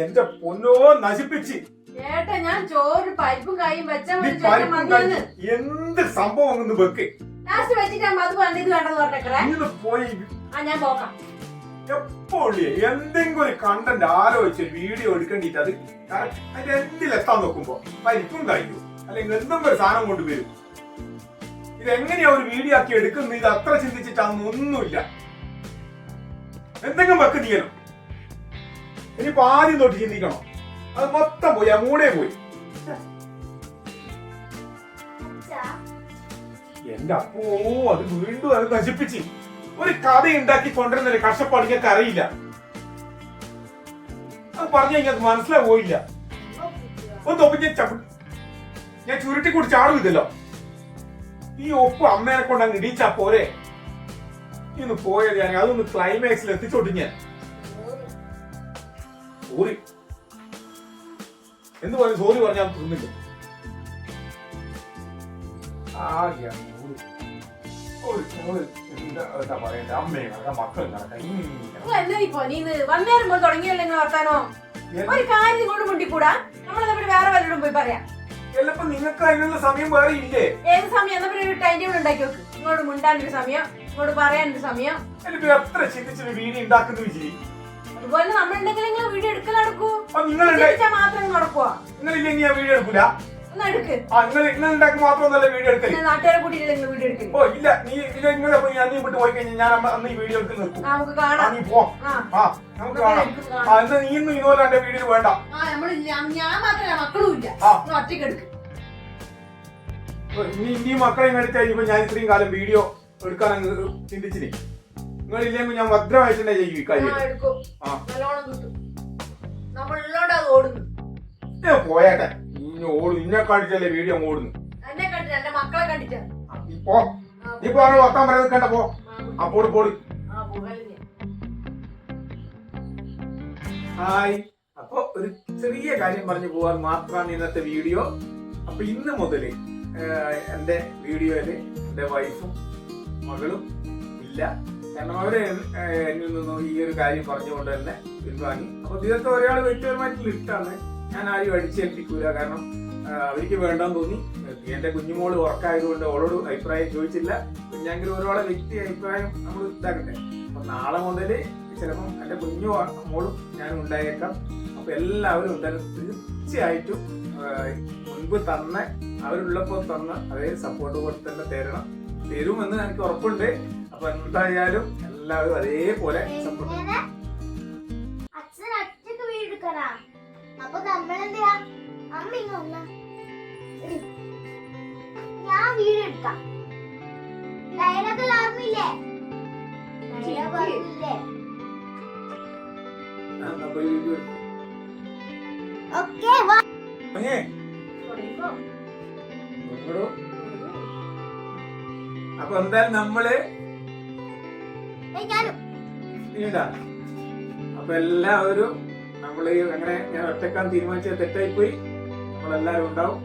എന്റെ പൊന്നോ നശിപ്പിച്ച്. ഞാൻ ചോറ് പൈപ്പും കായും വെച്ച നീ പരിപ്പും കഴിഞ്ഞ് എന്ത് സംഭവം ഒന്ന് വെക്ക്. ലാസ്റ്റ് വെച്ചിട്ടാകുമ്പോ അത് വേണ്ട ഇത് വേണ്ടെന്ന് പറഞ്ഞേക്കറേ ഇന്ന് പോയി ആ ഞാൻ പോക്കാം. എപ്പോഴേ എന്തെങ്കിലും ഒരു കണ്ടന്റ് ആലോചിച്ച് വീഡിയോ എടുക്കേണ്ടിട്ട് അത് correct അതിന്റെ എന്തിലെത്താൻ നോക്കുമ്പോ? പരിപ്പും കഴിക്കും അല്ലെങ്കിൽ എന്തെങ്കിലും ഒരു സാധനം കൊണ്ടുവരും ഇത് എങ്ങനെയാ ഒരു വീഡിയോ ആക്കി എടുക്കുന്നത്? ഇത് അത്ര ചിന്തിച്ചിട്ടാണെന്നൊന്നുമില്ല എന്തെങ്കിലും വെക്ക് നീയണം ഇനിയിപ്പോ ആദ്യം തൊട്ട് ചിന്തിക്കണം. അത് മൊത്തം പോയി ആ മൂടെ പോയി. എന്റെ അപ്പോ അത് വീണ്ടും അത് നശിപ്പിച്ച് ഒരു കഥ ഉണ്ടാക്കി കൊണ്ടുവരുന്ന കഷ്ടപ്പാട് ഞങ്ങൾക്ക് അറിയില്ല. അത് പറഞ്ഞു അത് മനസ്സിലാവില്ല ഒന്ന് ഒപ്പ് ഞാൻ ഞാൻ ചുരുട്ടി കൂടി ചാടും ഇതല്ലോ. ഈ ഒപ്പ് അമ്മേനെ കൊണ്ട് അങ്ങ് ഇടിച്ചാ പോരെ? ഇന്ന് പോയത് ഞാൻ അതൊന്ന് ക്ലൈമാക്സിൽ എത്തിച്ചോട്ട് ഞാൻ. സോറി. എന്ന് പറഞ്ഞു സോറി പറഞ്ഞാൽ തിന്നില്ല. ആകെ എന്താ എന്താ വന്നേരം പോയി തുടങ്ങിയല്ലേ നിങ്ങൾ വർത്താനോ? ഒരു കാര്യം കൊണ്ട് മുണ്ടിക്കൂടാ? നമ്മൾ തമ്മിൽ വേറെ വല്ലതും പോയി പറയാം. ചിലപ്പോ നിങ്ങൾക്ക് അതിനുള്ള സമയം വേറെ ഇല്ലേ? ഏത് സമയം? എന്നാ പിന്നെ ഒരു ടൈം ടേബിൾ ഉണ്ടാക്കി വെക്ക്. ഇങ്ങോട്ട് മുണ്ടാനൊരു സമയം ഇങ്ങോട്ട് പറയാനൊരു സമയം. എത്ര ചിന്തിച്ചൊരു വീഡിയോ ഉണ്ടാക്കുന്നു വിജയി നമ്മളുണ്ടെങ്കിൽ നിങ്ങൾ വീഡിയോ എടുക്കൽ നടക്കൂ. മാത്രം നടക്കുക നിങ്ങളില്ലെങ്കിൽ ഞാൻ വീഡിയോ എടുക്കൂല. നീ ഇതുപോലെ നമ്മൾ മക്കളും കഴിഞ്ഞപ്പോ ഞാൻ ഇത്രയും കാലം വീഡിയോ എടുക്കാൻ ചിന്തിച്ചിരിക്കും നിങ്ങളില്ലെങ്കിൽ ഞാൻ ഭദ്രമായിട്ട് ചെയ്യും ഈ ആ കാര്യം എടുക്കും. ആ. നല്ലോണം കിട്ടും. നമ്മളിലോട്ട് അത് ഓടുന്നു. ഏ, പോയേട്ടെ. ഇനി ഓടും. ഇന്നെ കാണിച്ചല്ലേ വീഡിയോ ഓടുന്നു? ഇപ്പോ ഇപ്പൊ പോ. വർത്താൻ പറയാൻ നിൽക്കണ്ട പോ. അപ്പോൾ പോട് ഹായ്. അപ്പൊ ഒരു ചെറിയ കാര്യം പറഞ്ഞു പോവാൻ മാത്രമാണ് ഇന്നത്തെ വീഡിയോ. അപ്പൊ ഇന്ന് മുതൽ എന്റെ വീഡിയോയിൽ എന്റെ വൈഫും മകളും ഇല്ല. കാരണം അവർ എന്നിൽ നിന്നും ഈ ഒരു കാര്യം പറഞ്ഞുകൊണ്ട് തന്നെ പിൻവാങ്ങി. അപ്പൊ ഇതൊക്കെ ഒരാൾ വ്യക്തിപരമായിട്ടുള്ള ഇഷ്ടമാണ് ഞാൻ ആരും അടിച്ചേൽപ്പിക്കൂല. കാരണം അവർക്ക് വേണ്ടെന്ന് തോന്നി. എന്റെ കുഞ്ഞുമോൾ ഉറക്കായതുകൊണ്ട് അവളോട് അഭിപ്രായം ചോദിച്ചില്ല. കുഞ്ഞാങ്കിലും ഒരാളെ വ്യക്തി അഭിപ്രായം നമ്മൾ ഇതാക്കട്ടെ. അപ്പൊ നാളെ മുതൽ ചിലപ്പം എന്റെ കുഞ്ഞു മോളും ഞാനും ഉണ്ടായേക്കാം. അപ്പൊ എല്ലാവരും തീർച്ചയായിട്ടും മുൻപ് തന്ന അവരുള്ളപ്പോൾ തന്ന അതേ സപ്പോർട്ട് പോലെ തന്നെ തരണം. തരുമെന്ന് എനിക്ക് ഉറപ്പുണ്ട്. അപ്പൊ എന്തായാലും എല്ലാവരും അതേപോലെ സപ്പോർട്ട് ഞാൻ വീടെടുക്കാം ഡയലോഗ് ഓർമ്മയില്ലേ? വീഡിയോ ഓക്കെ വാ. ഓക്കേ കൊടുക്കോ? നിങ്ങളോ അപ്പൊ എന്തായാലും നമ്മൾ അപ്പൊ എല്ലാവരും നമ്മൾ അങ്ങനെ ഞാൻ ഒറ്റക്കാൻ തീരുമാനിച്ച തെറ്റായി പോയി നമ്മളെല്ലാരും ഉണ്ടാവും.